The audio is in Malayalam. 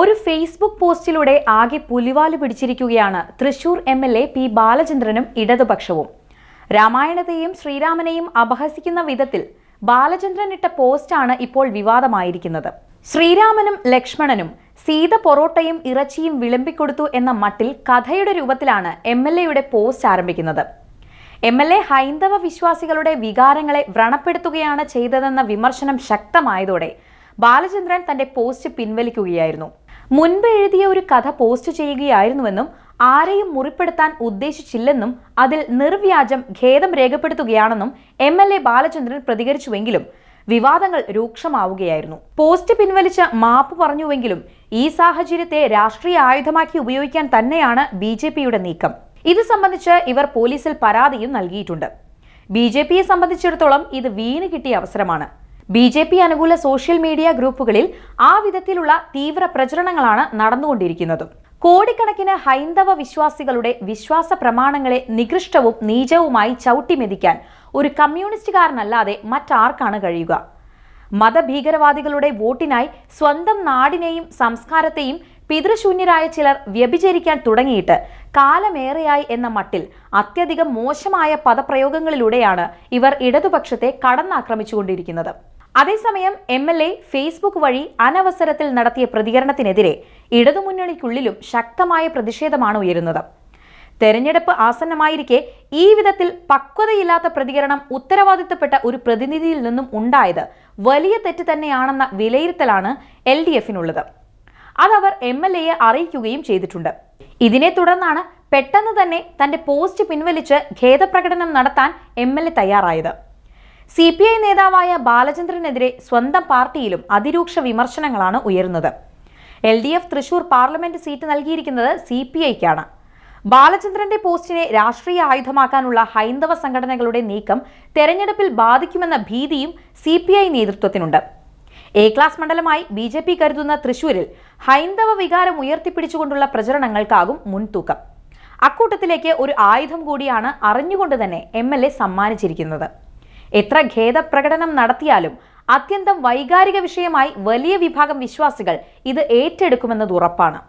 ഒരു ഫേസ്ബുക്ക് പോസ്റ്റിലൂടെ ആകെ പുലിവാൽ പിടിച്ചിരിക്കുകയാണ് Thrissur M L A P ബാലചന്ദ്രനും ഇടതുപക്ഷവും. രാമായണത്തെയും ശ്രീരാമനെയും അപഹസിക്കുന്ന വിധത്തിൽ ബാലചന്ദ്രൻ ഇട്ട പോസ്റ്റാണ് ഇപ്പോൾ വിവാദമായിരിക്കുന്നത്. ശ്രീരാമനും ലക്ഷ്മണനും സീത പൊറോട്ടയും ഇറച്ചിയും വിളമ്പിക്കൊടുത്തു എന്ന മട്ടിൽ കഥയുടെ രൂപത്തിലാണ് എം എൽ എയുടെ പോസ്റ്റ് ആരംഭിക്കുന്നത്. എം എൽ എ ഹൈന്ദവ വിശ്വാസികളുടെ വികാരങ്ങളെ വ്രണപ്പെടുത്തുകയാണ് ചെയ്തതെന്ന വിമർശനം ശക്തമായതോടെ ബാലചന്ദ്രൻ തന്റെ പോസ്റ്റ് പിൻവലിക്കുകയായിരുന്നു. മുൻപ് എഴുതിയ ഒരു കഥ പോസ്റ്റ് ചെയ്യുകയായിരുന്നുവെന്നും ആരെയും മുറിപ്പെടുത്താൻ ഉദ്ദേശിച്ചില്ലെന്നും അതിൽ നിർവ്യാജം ഖേദം രേഖപ്പെടുത്തുകയാണെന്നും എം എൽ എ ബാലചന്ദ്രൻ പ്രതികരിച്ചുവെങ്കിലും വിവാദങ്ങൾ രൂക്ഷമാവുകയായിരുന്നു. പോസ്റ്റ് പിൻവലിച്ച് മാപ്പ് പറഞ്ഞുവെങ്കിലും ഈ സാഹചര്യത്തെ രാഷ്ട്രീയ ആയുധമാക്കി ഉപയോഗിക്കാൻ തന്നെയാണ് ബി ജെ പിയുടെ നീക്കം. ഇത് സംബന്ധിച്ച് ഇവർ പോലീസിൽ പരാതിയും നൽകിയിട്ടുണ്ട്. ബി ജെ പിയെ സംബന്ധിച്ചിടത്തോളം ഇത് വീണ് കിട്ടിയ അവസരമാണ്. ബി ജെ പി അനുകൂല സോഷ്യൽ മീഡിയ ഗ്രൂപ്പുകളിൽ ആ വിധത്തിലുള്ള തീവ്ര പ്രചരണങ്ങളാണ് നടന്നുകൊണ്ടിരിക്കുന്നതും. കോടിക്കണക്കിന് ഹൈന്ദവ വിശ്വാസികളുടെ വിശ്വാസ പ്രമാണങ്ങളെ നികൃഷ്ടവും നീചവുമായി ചവിട്ടിമെതിക്കാൻ ഒരു കമ്മ്യൂണിസ്റ്റുകാരനല്ലാതെ മറ്റാർക്കാണ് കഴിയുക? മതഭീകരവാദികളുടെ വോട്ടിനായി സ്വന്തം നാടിനെയും സംസ്കാരത്തെയും പിതൃശൂന്യരായ ചിലർ വ്യഭിചരിക്കാൻ തുടങ്ങിയിട്ട് കാലമേറെയായി എന്ന മട്ടിൽ അത്യധികം മോശമായ പദപ്രയോഗങ്ങളിലൂടെയാണ് ഇവർ ഇടതുപക്ഷത്തെ കടന്നാക്രമിച്ചുകൊണ്ടിരിക്കുന്നത്. അതേസമയം എം എൽ എ ഫേസ്ബുക്ക് വഴി അനവസരത്തിൽ നടത്തിയ പ്രതികരണത്തിനെതിരെ ഇടതുമുന്നണിക്കുള്ളിലും ശക്തമായ പ്രതിഷേധമാണ് ഉയരുന്നത്. തെരഞ്ഞെടുപ്പ് ആസന്നമായിരിക്കെ ഈ വിധത്തിൽ പക്വതയില്ലാത്ത പ്രതികരണം ഉത്തരവാദിത്തപ്പെട്ട ഒരു പ്രതിനിധിയിൽ നിന്നും ഉണ്ടായത് വലിയ തെറ്റ് തന്നെയാണെന്ന വിലയിരുത്തലാണ് എൽ ഡി എഫിനുള്ളത്. അതവർ എം എൽ എയെ അറിയിക്കുകയും ചെയ്തിട്ടുണ്ട്. ഇതിനെ തുടർന്നാണ് പെട്ടെന്ന് തന്നെ തന്റെ പോസ്റ്റ് പിൻവലിച്ച് ഖേദപ്രകടനം നടത്താൻ എം എൽ എ തയ്യാറായത്. സി പി ഐ നേതാവായ ബാലചന്ദ്രനെതിരെ സ്വന്തം പാർട്ടിയിലും അതിരൂക്ഷ വിമർശനങ്ങളാണ് ഉയരുന്നത്. L D F Thrissur parliament seat നൽകിയിരിക്കുന്നത് സി പി ഐക്കാണ്. ബാലചന്ദ്രന്റെ പോസ്റ്റിനെ രാഷ്ട്രീയ ആയുധമാക്കാനുള്ള ഹൈന്ദവ സംഘടനകളുടെ നീക്കം തെരഞ്ഞെടുപ്പിൽ ബാധിക്കുമെന്ന ഭീതിയും സി പി ഐ നേതൃത്വത്തിനുണ്ട്. എ ക്ലാസ് മണ്ഡലമായി ബി ജെ പി കരുതുന്ന തൃശൂരിൽ ഹൈന്ദവ വികാരം ഉയർത്തിപ്പിടിച്ചുകൊണ്ടുള്ള പ്രചരണങ്ങൾക്കാകും മുൻതൂക്കം. അക്കൂട്ടത്തിലേക്ക് ഒരു ആയുധം കൂടിയാണ് അറിഞ്ഞുകൊണ്ട് തന്നെ എം സമ്മാനിച്ചിരിക്കുന്നത്. എത്ര ഖേദപ്രകടനം നടത്തിയാലും അത്യന്തം വൈകാരിക വിഷയമായി വലിയ വിഭാഗം വിശ്വാസികൾ ഇത് ഏറ്റെടുക്കുമെന്നത് ഉറപ്പാണ്.